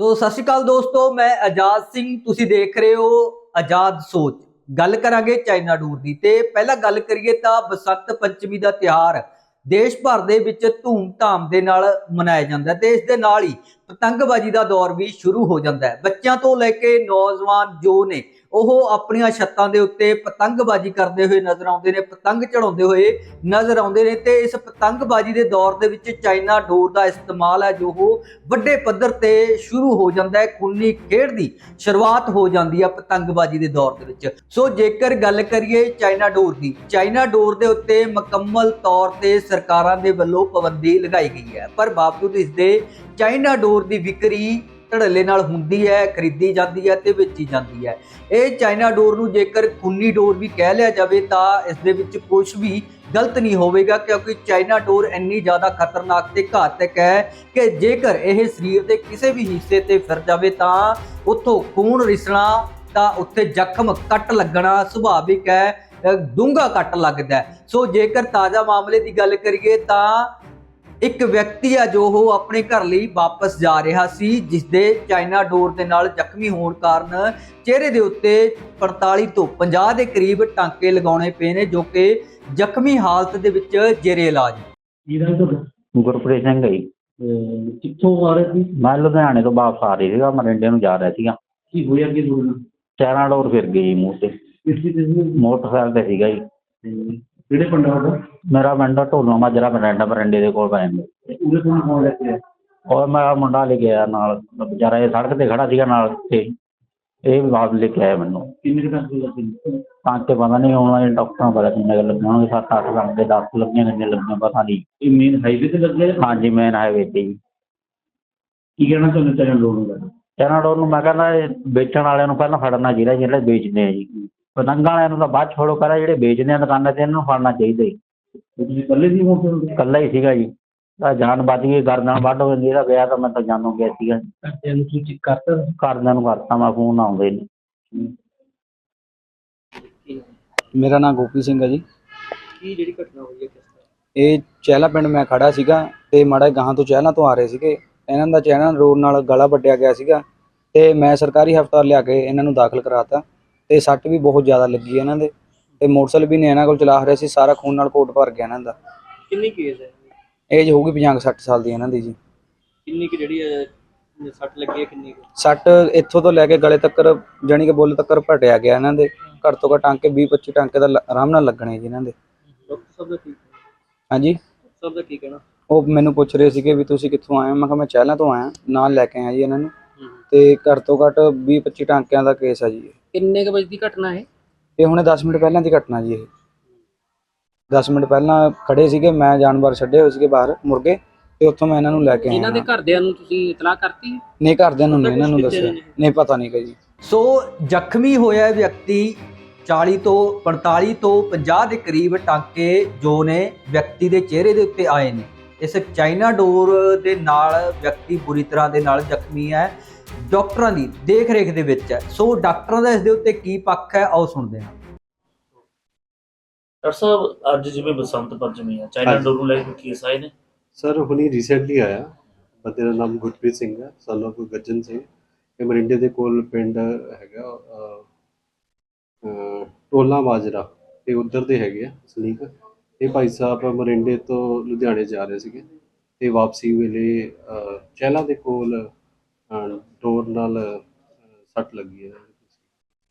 ਸੋ ਸਤਿ ਸ਼੍ਰੀ ਅਕਾਲ ਦੋਸਤੋ, ਮੈਂ ਆਜ਼ਾਦ ਸਿੰਘ, ਤੁਸੀਂ ਦੇਖ ਰਹੇ ਹੋ ਆਜ਼ਾਦ ਸੋਚ। ਗੱਲ ਕਰਾਂਗੇ ਚਾਈਨਾ ਡੋਰ ਦੀ ਤੇ ਪਹਿਲਾਂ ਗੱਲ ਕਰੀਏ ਤਾਂ ਬਸੰਤ ਪੰਚਮੀ ਦਾ ਤਿਉਹਾਰ ਦੇਸ਼ ਭਰ ਦੇ ਵਿੱਚ ਧੂਮ-ਧਾਮ ਦੇ ਨਾਲ ਮਨਾਇਆ ਜਾਂਦਾ ਤੇ ਇਸ ਦੇ ਨਾਲ ਹੀ ਪਤੰਗਬਾਜ਼ੀ ਦਾ ਦੌਰ ਵੀ ਸ਼ੁਰੂ ਹੋ ਜਾਂਦਾ ਹੈ। ਬੱਚਿਆਂ ਤੋਂ ਲੈ ਕੇ ਨੌਜਵਾਨ ਜੋ ਨੇ, ਉਹ ਆਪਣੀਆਂ ਛੱਤਾਂ ਦੇ ਉੱਤੇ ਪਤੰਗਬਾਜ਼ੀ ਕਰਦੇ ਹੋਏ ਨਜ਼ਰ ਆਉਂਦੇ ਨੇ, ਪਤੰਗ ਚੜਾਉਂਦੇ ਹੋਏ ਨਜ਼ਰ ਆਉਂਦੇ ਨੇ ਤੇ ਇਸ ਪਤੰਗਬਾਜ਼ੀ ਦੇ ਦੌਰ ਦੇ ਵਿੱਚ ਚਾਈਨਾ ਡੋਰ ਦਾ ਇਸਤੇਮਾਲ ਹੈ, ਜੋ ਉਹ ਵੱਡੇ ਪੱਧਰ ਤੇ ਸ਼ੁਰੂ ਹੋ ਜਾਂਦਾ ਹੈ, ਖੂਨੀ ਖੇਡ ਦੀ ਸ਼ੁਰੂਆਤ ਹੋ ਜਾਂਦੀ ਹੈ ਪਤੰਗਬਾਜ਼ੀ ਦੇ ਦੌਰ ਦੇ ਵਿੱਚ। ਸੋ ਜੇਕਰ ਗੱਲ ਕਰੀਏ ਚਾਈਨਾ ਡੋਰ ਦੀ, ਚਾਈਨਾ ਡੋਰ ਦੇ ਉੱਤੇ ਮੁਕੰਮਲ ਤੌਰ ਤੇ ਸਰਕਾਰਾਂ ਦੇ ਵੱਲੋਂ ਪਾਬੰਦੀ ਲਗਾਈ ਗਈ ਹੈ। ਪਰ ਬਾਵਜੂਦ ਇਸ ਦੇ ਚਾਈਨਾ ਡੋਰ ਦੀ ਵਿਕਰੀ ਧੜੱਲੇ ਨਾਲ ਹੁੰਦੀ ਹੈ, ਖਰੀਦੀ ਜਾਂਦੀ ਹੈ ਤੇ ਵੇਚੀ ਜਾਂਦੀ ਹੈ। ਇਹ ਚਾਈਨਾ ਡੋਰ ਨੂੰ ਜੇਕਰ ਖੂਨੀ ਡੋਰ ਵੀ ਕਹਿ ਲਿਆ ਜਾਵੇ ਤਾਂ ਇਸ ਦੇ ਵਿੱਚ ਕੁਝ ਵੀ ਗਲਤ ਨਹੀਂ ਹੋਵੇਗਾ, ਕਿਉਂਕਿ ਚਾਈਨਾ ਡੋਰ ਇੰਨੀ ਜ਼ਿਆਦਾ ਖਤਰਨਾਕ ਤੇ ਘਾਤਕ ਹੈ ਕਿ ਜੇਕਰ ਇਹ ਸਰੀਰ ਦੇ ਕਿਸੇ ਵੀ ਹਿੱਸੇ ਤੇ ਫਿਰ ਜਾਵੇ ਤਾਂ ਉੱਥੋਂ ਖੂਨ ਰਿਸਣਾ ਤਾਂ ਉੱਥੇ ਜ਼ਖਮ ਕੱਟ ਲੱਗਣਾ ਸੁਭਾਵਿਕ ਹੈ ਡੂੰਘਾ ਕੱਟ ਲੱਗਦਾ ਸੋ ਜੇਕਰ ਤਾਜ਼ਾ ਮਾਮਲੇ ਦੀ ਗੱਲ ਕਰੀਏ ਤਾਂ ਇੱਕ ਵਿਅਕਤੀ ਆ ਜੋ ਉਹ ਆਪਣੇ ਘਰ ਲਈ ਵਾਪਸ ਜਾ ਰਿਹਾ ਸੀ ਜਿਸ ਦੇ ਚਾਈਨਾ ਡੋਰ ਦੇ ਨਾਲ ਜ਼ਖਮੀ ਹੋਣ ਕਾਰਨ ਚਿਹਰੇ ਦੇ ਉੱਤੇ 45 ਤੋਂ 50 ਦੇ ਕਰੀਬ ਟਾਂਕੇ ਲਗਾਉਣੇ ਪਏ ਨੇ ਜੋ ਕਿ ਜ਼ਖਮੀ ਹਾਲਤ ਦੇ ਵਿੱਚ ਜੇਰੇ ਇਲਾਜ ਨੇ। ਕੀ ਨਾਮ ਤੁਹਾਡਾ? ਗੁਰਪ੍ਰੀਤ ਸਿੰਘ ਅਹ ਕਿੱਥੋਂ ਆ ਰਹੇ ਸੀ? ਮੈਂ ਲੁਧਿਆਣੇ ਤੋਂ ਵਾਪਸ ਆ ਰਹੀ ਸੀਗਾ ਮਰਿੰਡੇ ਨੂੰ ਜਾ ਰਿਹਾ ਸੀਗਾ। ਕੀ ਹੋਇਆ ਕੀ ਚਾਰਾਂ ਡੋਰ ਫਿਰ ਗਈ ਮੂੰਹ ਤੇ। ਮੋਟਰਸਾਈਕਲ ਤੇ ਸੀਗਾ ਜੀ। ਕਿਹੜੇ ਪਿੰਡਾਂ ਦਾ ਮੇਰਾ ਪਿੰਡ ਢੋਲੋ ਮਾਜਰਾ ਮਰਿੰਡਾ ਮਰਿੰਡੇ ਦੇ ਕੋਲ ਕੇ ਆਇਆ ਔਰ ਮੈਂ ਮੁੰਡਾ ਲੈ ਕੇ ਆਇਆ ਨਾਲ ਵਿਚਾਰਾ ਇਹ ਸੜਕ ਤੇ ਖੜਾ ਸੀਗਾ ਨਾਲ ਤੇ ਇਹ ਵੀ ਬਾਪ ਲੈ ਕੇ ਆਇਆ ਮੈਨੂੰ। ਟਾਂਕੇ ਲੱਗੇ? ਤਾਂ ਤੇ ਪਤਾ ਨਹੀਂ ਹੁਣ ਇਹ ਡਾਕਟਰਾਂ ਨੂੰ ਪਤਾ ਕਿੰਨੇ ਕੁ ਲੱਗੇ ਹੋਣਗੇ ਸੱਤ ਅੱਠ ਲੱਗੇ 10 ਲੱਗੀਆਂ ਕਿੰਨੇ ਲੱਗੀਆਂ ਪਤਾ ਨਹੀਂ ਇਹ ਮੇਨ ਹਾਈਵੇ ਤੇ ਲੱਗਿਆ ਜਾਂ ਹਾਂਜੀ ਮੇਨ ਹਾਈਵੇ ਤੇ ਜੀ। ਕੀ ਕਹਿਣਾ ਚਾਹੁੰਦੇ ਚਾਹੀਦਾ ਲੋੜ ਹੁੰਦਾ ਚਾਰਾਂ ਡੋਰ ਨੂੰ ਮੈਂ ਕਹਿੰਦਾ ਇਹ ਵੇਚਣ ਵਾਲਿਆਂ ਨੂੰ ਪਹਿਲਾਂ ਫੜਨਾ ਚਾਹੀਦਾ ਜਿਹੜੇ ਵੇਚਦੇ ਆ ਜੀ। ਪਤੰਗਾਂ ਵਾਲਿਆਂ ਨੂੰ ਤਾਂ ਬਾਅਦ 'ਚ ਛੋੜੋ ਕਰਾ ਜਿਹੜੇ ਵੇਚਦੇ ਆ ਦੁਕਾਨਾਂ ਤੇ ਇਹਨਾਂ ਨੂੰ ਫੜਨਾ ਚਾਹੀਦਾ ਜੀ। ਤੁਸੀਂ ਇਕੱਲੇ ਸੀ ਹੋ ਫਿਰ? ਇਕੱਲਾ ਹੀ ਸੀਗਾ ਜੀ। ਤਾਂ ਜਾਨ ਬਚ ਗਈ ਗਰਦਨ ਵੱਢ ਹੋ ਜਾਂਦੀ ਇਹਦਾ ਵਿਆਹ ਤਾਂ ਮੈਂ ਤਾਂ ਜਾਨੋਂ ਗਿਆ ਸੀਗਾ। ਘਰਦਿਆਂ ਨੂੰ ਤੁਸੀਂ ਚੈੱਕ ਕਰਤਾ? ਘਰਦਿਆਂ ਨੂੰ ਕਰਤਾ ਮੈਂ ਫੋਨ ਆਉਂਦੇ ਨੇ। ਮੇਰਾ ਨਾਮ ਗੋਪੀ ਸਿੰਘ ਹੈ ਜੀ। ਕੀ ਜਿਹੜੀ ਘਟਨਾ ਹੋਈ ਹੈ ਕਿਸ ਤਰ੍ਹਾਂ? ਇਹ ਚਹਿਲਾ ਪਿੰਡ ਮੈਂ ਖੜਾ ਸੀਗਾ ਤੇ ਮਾੜਾ ਗਾਹਾਂ ਤੋਂ ਚਹਿਲਾਂ ਤੋਂ ਆ ਰਹੇ ਸੀਗੇ। ਇਹਨਾਂ ਦਾ ਚਹਿਲਾਂ ਰੋਡ ਨਾਲ ਗਲਾ ਵੱਡਿਆ ਗਿਆ ਸੀਗਾ ਤੇ ਮੈਂ ਸਰਕਾਰੀ ਹਸਪਤਾਲ ਲਿਆ ਕੇ ਇਹਨਾਂ ਨੂੰ ਦਾਖਲ ਕਰਾਤਾ ਤੇ ਸੱਟ ਵੀ ਬਹੁਤ ਜ਼ਿਆਦਾ ਲੱਗੀ ਹੈ ਇਹਨਾਂ ਦੇ। ਤੇ ਮੋਟਰਸਾਈਕਲ ਵੀ ਨੇ ਇਹਨਾਂ ਕੋਲ ਚਲਾ ਰਹੇ ਸੀ ਸਾਰਾ ਖੂਨ ਨਾਲ ਕੋਟ ਭਰ ਗਿਆ ਇਹਨਾਂ ਦਾ। ਕਿੰਨੀ ਕੇਸ ਹੈ? ਏਜ ਹੋਊਗੀ 50 60 ਸਾਲ ਦੀ ਇਹਨਾਂ ਦੀ ਜੀ। ਕਿੰਨੀ ਕਿ ਜਿਹੜੀ ਹੈ ਸੱਟ ਲੱਗੀ ਹੈ ਕਿੰਨੀ ਕੁ? ਸੱਟ ਇੱਥੋਂ ਤੋਂ ਲੈ ਕੇ ਗਲੇ ਤੱਕ ਜਾਣੀ ਕਿ ਬੁੱਲ ਤੱਕ ਭਟਿਆ ਗਿਆ ਇਹਨਾਂ ਦੇ। ਘੱਟ ਤੋਂ ਘੱਟ ਟਾਂਕੇ 20 25 ਟਾਂਕੇ ਦਾ ਲ- ਆਰਾਮ ਨਾਲ ਲੱਗਣੇ ਜੀ ਇਹਨਾਂ ਦੇ। ਡਾਕਟਰ ਸਾਹਿਬ ਦਾ ਕੀ ਹਾਂਜੀ? ਡਾਕਟਰ ਸਾਹਿਬ ਦਾ ਕੀ ਕਹਿਣਾ? ਉਹ ਮੈਨੂੰ ਪੁੱਛ ਰਹੇ ਸੀਗੇ ਵੀ ਤੁਸੀਂ ਕਿੱਥੋਂ ਆਏ ਹੋ? ਮੈਂ ਕਿਹਾ ਮੈਂ ਚਹਿਲਾਂ ਤੋਂ ਆਇਆ ਨਾਲ ਲੈ ਕੇ ਆਇਆ ਜੀ ਇਹਨਾਂ ਨੂੰ। ਤੇ ਘੱਟ ਤੋਂ ਘੱਟ 20 25 ਟਾਂਕਿਆਂ ਦਾ ਕੇਸ ਆ ਜੀ। ਕਿੰਨੇ ਕ ਵਜੇ ਦੀ ਘਟਨਾ ਹੈ? ਇਹ ਹੁਣੇ 10 ਮਿੰਟ ਪਹਿਲਾਂ ਦੀ ਘਟਨਾ ਜੀ ਇਹ। 10 ਮਿੰਟ ਪਹਿਲਾਂ ਖੜੇ ਸੀਗੇ ਮੈਂ ਜਾਨਵਰ ਛੱਡੇ ਹੋਏ ਸੀਗੇ ਬਾਹਰ ਮੁਰਗੇ ਤੇ ਉੱਥੋਂ ਮੈਂ ਇਹਨਾਂ ਨੂੰ ਲੈ ਕੇ ਆਇਆ ਇਹਨਾਂ ਦੇ ਘਰਦਿਆਂ ਨੂੰ ਤੁਸੀਂ ਇਤਲਾਹ ਕਰਤੀ? ਨਹੀਂ ਘਰਦਿਆਂ ਨੂੰ ਨਹੀਂ ਇਹਨਾਂ ਨੂੰ ਦੱਸਿਆ? ਨਹੀਂ ਪਤਾ ਨਹੀਂ ਕਿ ਜੀ। ਸੋ ਜ਼ਖਮੀ ਹੋਇਆ ਵਿਅਕਤੀ 40 ਤੋਂ 45 ਤੋਂ 50 ਦੇ ਕਰੀਬ ਟਾਂਕੇ ਜੋ ਨੇ ਵਿਅਕਤੀ ਦੇ ਚਿਹਰੇ ਦੇ ਉੱਤੇ ਆਏ ਨੇ। ਇਸ ਚਾਈਨਾ ਡੋਰ ਦੇ ਨਾਲ ਵਿਅਕਤੀ ਬੁਰੀ ਤਰ੍ਹਾਂ ਦੇ ਨਾਲ ਜ਼ਖਮੀ ਹੈ। ਡਾਕਟਰਾਂ ਦੀ ਦੇਖ ਰੇਖ ਦੇ ਵਿੱਚ ਹੈ। ਸੋ ਡਾਕਟਰਾਂ ਦਾ ਇਸ ਦੇ ਉੱਤੇ ਕੀ ਪੱਖ ਹੈ ਆਓ ਸੁਣਦੇ ਹਾਂ। ਡਾਕਟਰ ਸਾਹਿਬ ਅੱਜ ਜਿਵੇਂ ਬਸੰਤ ਪੰਚਮੀ ਆ ਚਾਈਨਾ ਹਾਂਜੀ। ਡੋਰ ਨੂੰ ਲੈ ਕੇ ਕੇਸ ਆਏ ਨੇ? ਸਰ ਹੁਣੀ ਰੀਸੈਂਟਲੀ ਆਇਆ। ਬੰਦੇ ਦਾ ਨਾਮ ਗੁਰਪ੍ਰੀਤ ਸਿੰਘ ਹੈ son of ਗੱਜਨ ਸਿੰਘ। ਇਹ ਮਰਿੰਡੇ ਦੇ ਕੋਲ ਪਿੰਡ ਹੈਗਾ ਅਹ, ਅਹ, ਟੋਲਾ ਮਾਜਰਾ ਇਹ ਉਧਰ ਦੇ ਹੈਗੇ ਆ ਸਲੀਕ। ਇਹ ਭਾਈ ਸਾਹਿਬ ਮਰਿੰਡੇ ਤੋਂ ਲੁਧਿਆਣੇ ਜਾ ਰਹੇ ਸੀਗੇ। ਤੇ ਵਾਪਸੀ ਵੇਲੇ ਅਹ, ਚਹਿਲਾਂ ਦੇ ਕੋਲ ਅਹ, ਡੋਰ ਨਾਲ ਅਹ, ਸੱਟ ਲੱਗੀ ਹੈ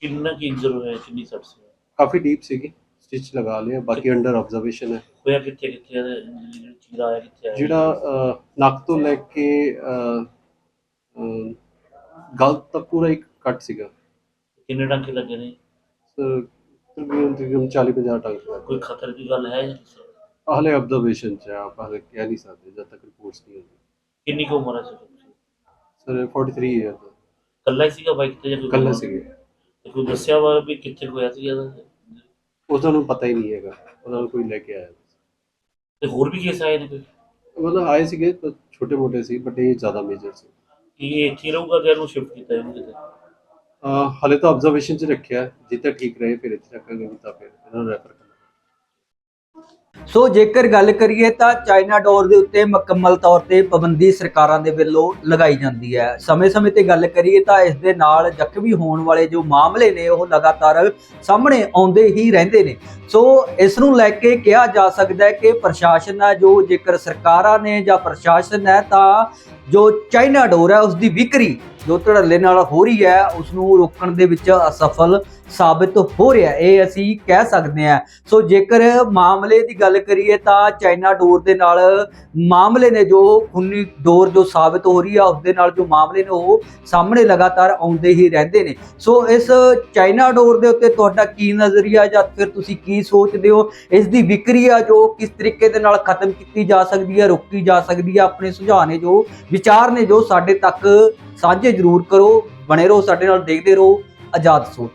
ਕਿੰਨਾ ਕੀ ਇੰਜਰ ਹੋਇਆ ਕਿੰਨੀ ਸੱਟ ਸੀ ਕਾਫੀ ਡੀਪ ਸੀਗੀ ਸਟਿਚ ਲਗਾ ਲਿਆ ਬਾਕੀ ਅੰਡਰ ਆਬਜ਼ਰਵੇਸ਼ਨ ਹੈ ਹੋਇਆ ਕਿੱਥੇ ਕਿੱਥੇ ਆ? ਜਿਹੜਾ ਚੀਰਾ ਆਇਆ ਕਿੱਥੇ ਆਇਆ? ਜਿਹੜਾ ਅਹ, ਨੱਕ ਤੋਂ ਲੈ ਕੇ ਅਹ, ਅਹ, ਗਲ ਤੱਕ ਪੂਰਾ ਇੱਕ ਕੱਟ ਸੀਗਾ। ਕਿੰਨੇ ਟਾਂਕੇ ਲੱਗੇ ਨੇ? ਸਰ ਤਕਰੀਬਨ ਤਕਰੀਬਨ 40 50 ਟੰਗ ਕੋਈ ਖਤਰੇ ਦੀ ਗੱਲ ਹੈ ਜਾਂ ਨਹੀਂ? ਹਾਲੇ ਆਬਜ਼ਰਵੇਸ਼ਨ ਚ ਹੈ, ਆਪਾਂ ਹਾਲੇ ਕਹਿ ਨਹੀਂ ਸਕਦੇ ਜਦ ਤੱਕ ਰਿਪੋਰਟਸ ਨਹੀਂ ਹੁੰਦੀ ਕਿੰਨੀ ਕੁ ਉਮਰ ਹੈ ਸੀ ਸਰ 43 ਇਅਰ ਦਾ ਕੱਲਾ ਹੀ ਸੀਗਾ ਬਾਈਕ ਤੇ ਜਾਂ ਕੋਈ ਕੱਲਾ? ਸੀਗੇ। ਤੇ ਕੋਈ ਦੱਸਿਆ ਵਾ ਵੀ ਕਿੱਥੇ ਹੋਇਆ ਸੀ ਇਹਦਾ? ਉਹਨਾਂ ਨੂੰ ਪਤਾ ਹੀ ਨਹੀਂ ਹੈਗਾ। ਉਹਨਾਂ ਨੂੰ ਕੋਈ ਲੈ ਕੇ ਆਇਆ। ਤੇ ਹੋਰ ਵੀ ਕੇਸ ਆਏ ਨੇ ਕੋਈ? ਮਤਲਬ ਆਏ ਸੀਗੇ ਤਾਂ ਛੋਟੇ ਮੋਟੇ ਸੀ ਬਟ ਇਹ ਜ਼ਿਆਦਾ ਮੇਜਰ ਸੀ। ਕੀ ਇਹ ਇੱਥੇ ਹੀ ਰਹੂਗਾ ਕਿ ਇਹਨੂੰ ਸ਼ਿਫਟ ਕੀਤਾ ਇਹਨੂੰ ਕਿਤੇ? ਅਹ, ਹਾਲੇ ਤਾਂ ਆਬਜ਼ਰਵੇਸ਼ਨ ਚ ਰੱਖਿਆ। ਹੈ। ਜੇ ਤਾਂ ਠੀਕ ਰਹੇ ਫਿਰ ਇੱਥੇ ਰੱਖਾਂਗੇ ਨਹੀਂ ਤਾਂ ਫਿਰ ਇਹਨਾਂ ਨੂੰ ਰੈਫਰ ਕਰਨਾ ਸੋ ਜੇਕਰ ਗੱਲ ਕਰੀਏ ਤਾਂ ਚਾਈਨਾ ਡੋਰ ਦੇ ਉੱਤੇ ਮੁਕੰਮਲ ਤੌਰ ਤੇ ਪਾਬੰਦੀ ਸਰਕਾਰਾਂ ਦੇ ਵੱਲੋਂ ਲਗਾਈ ਜਾਂਦੀ ਹੈ। ਸਮੇਂ-ਸਮੇਂ ਤੇ ਗੱਲ ਕਰੀਏ ਤਾਂ ਇਸ ਦੇ ਨਾਲ ਜ਼ਖਮੀ ਹੋਣ ਵਾਲੇ ਜੋ ਮਾਮਲੇ ਨੇ, ਉਹ ਲਗਾਤਾਰ ਸਾਹਮਣੇ ਆਉਂਦੇ ਹੀ ਰਹਿੰਦੇ ਨੇ। ਸੋ ਇਸ ਨੂੰ ਲੈ ਕੇ ਕਿਹਾ ਜਾ ਸਕਦਾ ਹੈ ਕਿ ਪ੍ਰਸ਼ਾਸਨ ਹੈ, ਜੋ ਜੇਕਰ ਸਰਕਾਰਾਂ ਨੇ ਜਾਂ ਪ੍ਰਸ਼ਾਸਨ ਹੈ ਤਾਂ ਜੋ ਚਾਈਨਾ ਡੋਰ ਹੈ ਉਸ ਦੀ ਵਿਕਰੀ ਜੋ ਧੜੱਲੇ ਨਾਲ ਹੋ ਰਹੀ ਹੈ ਉਸ ਨੂੰ ਰੋਕਣ ਦੇ ਵਿੱਚ ਅਸਫਲ ਸਾਬਿਤ ਹੋ ਰਿਹਾ ਇਹ ਅਸੀਂ ਕਹਿ ਸਕਦੇ ਹਾਂ। ਸੋ ਜੇਕਰ ਮਾਮਲੇ ਦੀ ਗੱਲ ਕਰੀਏ ਤਾਂ ਚਾਈਨਾ ਡੋਰ ਦੇ ਨਾਲ ਮਾਮਲੇ ਨੇ ਜੋ ਖੂਨੀ ਡੋਰ ਜੋ ਸਾਬਿਤ ਹੋ ਰਹੀ ਆ ਉਸ ਦੇ ਨਾਲ ਜੋ ਮਾਮਲੇ ਨੇ ਉਹ ਸਾਹਮਣੇ ਲਗਾਤਾਰ ਆਉਂਦੇ ਹੀ ਰਹਿੰਦੇ ਨੇ। ਸੋ ਇਸ ਚਾਈਨਾ ਡੋਰ ਦੇ ਉੱਤੇ ਤੁਹਾਡਾ ਕੀ ਨਜ਼ਰੀਆ ਜਾਂ ਫਿਰ ਤੁਸੀਂ ਕੀ ਸੋਚਦੇ ਹੋ? ਇਸ ਦੀ ਵਿਕਰੀ ਆ ਜੋ ਕਿਸ ਤਰੀਕੇ ਦੇ ਨਾਲ ਖਤਮ ਕੀਤੀ ਜਾ ਸਕਦੀ ਹੈ, ਰੋਕੀ ਜਾ ਸਕਦੀ ਹੈ, ਆਪਣੇ ਸੁਝਾਅ ਨੇ ਜੋ ਵਿਚਾਰ ਨੇ ਜੋ ਸਾਡੇ ਤੱਕ ਸਾਂਝੇ ਜ਼ਰੂਰ ਕਰੋ, ਬਣੇ ਰਹੋ ਸਾਡੇ ਨਾਲ, ਦੇਖਦੇ ਰਹੋ, ਆਜ਼ਾਦ ਸੋਚ।